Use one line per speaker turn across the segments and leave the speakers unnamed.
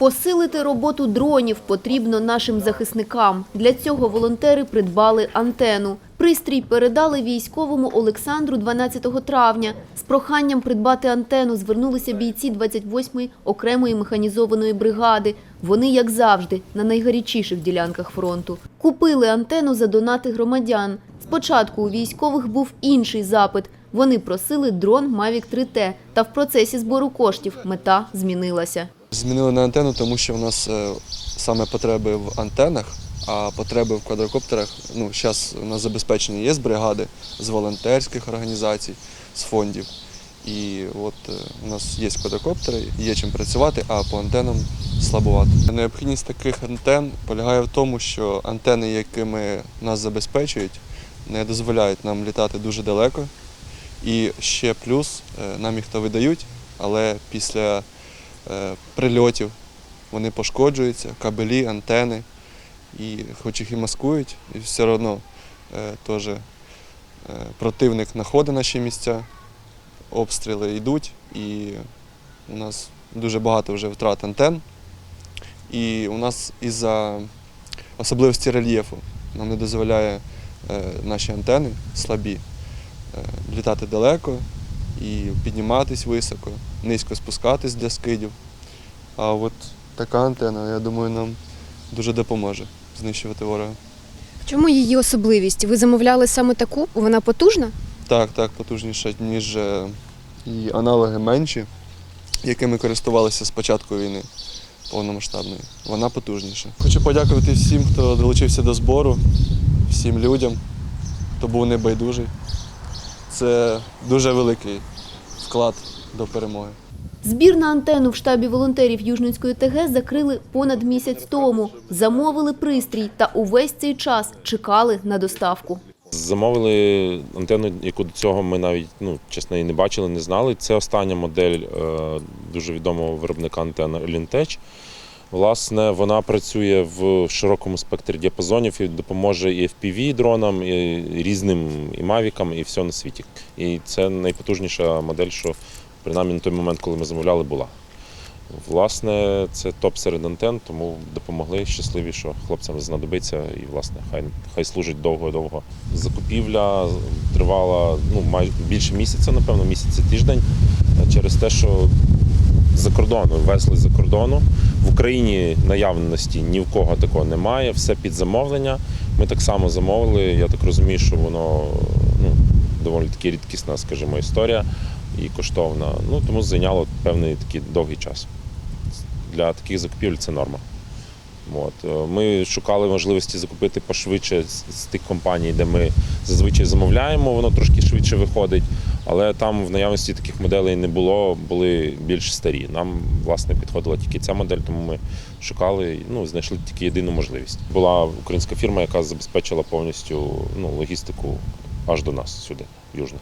Посилити роботу дронів потрібно нашим захисникам. Для цього волонтери придбали антену. Пристрій передали військовому Олександру 12 травня. З проханням придбати антену звернулися бійці 28-ї окремої механізованої бригади. Вони, як завжди, на найгарячіших ділянках фронту. Купили антену за донати громадян. Спочатку у військових був інший запит. Вони просили дрон Mavic 3T, та в процесі збору коштів мета змінилася.
Змінили на антенну, тому що в нас е, саме потреби в антенах, а потреби в квадрокоптерах. Ну, зараз у нас забезпечені є з бригади, з волонтерських організацій, з фондів. І от е, у нас є квадрокоптери, є чим працювати, а по антенам слабувати. Необхідність таких антен полягає в тому, що антени, якими нас забезпечують, не дозволяють нам літати дуже далеко. І ще плюс е, нам їх то видають, але після прильотів вони пошкоджуються, кабелі, антени. І хоч їх і маскують, і все одно е, теж е, противник знаходить наші місця, обстріли йдуть, і у нас дуже багато вже втрат антен. І у нас із-за особливості рельєфу нам не дозволяє е, наші антени слабі е, літати далеко і підніматись високо, низько спускатись для скидів. А от така антена, я думаю, нам дуже допоможе знищувати ворога.
В чому її особливість? Ви замовляли саме таку? Вона потужна?
Так, так, потужніша, ніж е, і аналоги менші, якими користувалися з початку війни повномасштабної. Вона потужніша. Хочу подякувати всім, хто долучився до збору, всім людям, хто був небайдужий. Це дуже великий вклад до перемоги.
Збір на антенну в штабі волонтерів Южницької ТГ закрили понад місяць тому. Замовили пристрій та увесь цей час чекали на доставку.
Замовили антенну, яку до цього ми навіть ну, чесно і не бачили, не знали. Це остання модель е, дуже відомого виробника антенн Lintech. Власне, вона працює в широкому спектрі діапазонів і допоможе і FPV дронам, і різним і мавікам, і все на світі. І це найпотужніша модель, що принаймні на той момент, коли ми замовляли, була. Власне, це топ серед антен, тому допомогли щасливі, що хлопцям знадобиться, і власне хай хай служить довго-довго. Закупівля тривала ну майже більше місяця, напевно, місяця тиждень, через те, що за кордону везли за кордону. В Україні наявності ні в кого такого немає, все під замовлення. Ми так само замовили. Я так розумію, що воно ну, доволі таки рідкісна, скажімо, історія і коштовна. Ну тому зайняло певний такий довгий час. Для таких закупівель це норма. От. е, Ми шукали можливості закупити пошвидше з, з тих компаній, де ми зазвичай замовляємо, воно трошки швидше виходить, але там в наявності таких моделей не було, були більш старі. Нам власне підходила тільки ця модель, тому ми шукали, ну, знайшли тільки єдину можливість. Була українська фірма, яка забезпечила повністю ну, логістику аж до нас сюди, в Южне.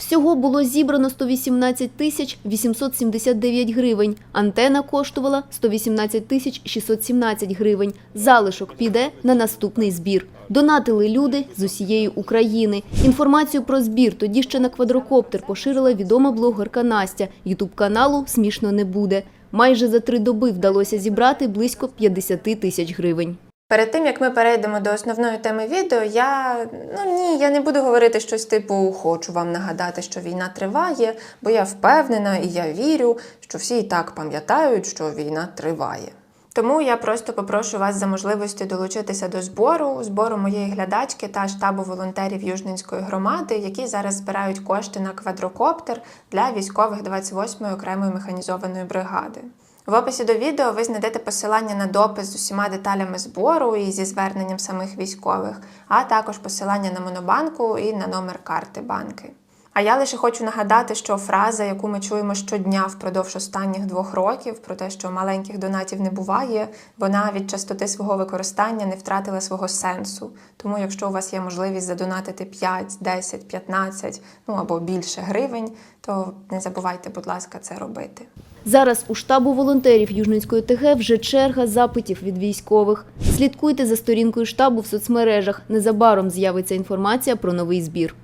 Всього було зібрано 118 тисяч 879 гривень. Антена коштувала 118 тисяч 617 гривень. Залишок піде на наступний збір. Донатили люди з усієї України. Інформацію про збір тоді ще на квадрокоптер поширила відома блогерка Настя. Ютуб каналу «Смішно не буде». Майже за три доби вдалося зібрати близько 50 тисяч гривень.
Перед тим як ми перейдемо до основної теми відео, я ну ні, я не буду говорити щось типу хочу вам нагадати, що війна триває, бо я впевнена і я вірю, що всі і так пам'ятають, що війна триває. Тому я просто попрошу вас за можливості долучитися до збору, збору моєї глядачки та штабу волонтерів Южненської громади, які зараз збирають кошти на квадрокоптер для військових 28-ї окремої механізованої бригади. В описі до відео ви знайдете посилання на допис з усіма деталями збору і зі зверненням самих військових, а також посилання на монобанку і на номер карти банки. А я лише хочу нагадати, що фраза, яку ми чуємо щодня впродовж останніх двох років, про те, що маленьких донатів не буває, вона від частоти свого використання не втратила свого сенсу. Тому, якщо у вас є можливість задонатити 5, 10, 15, ну або більше гривень, то не забувайте, будь ласка, це робити.
Зараз у штабу волонтерів Южницької ТГ вже черга запитів від військових. Слідкуйте за сторінкою штабу в соцмережах. Незабаром з'явиться інформація про новий збір.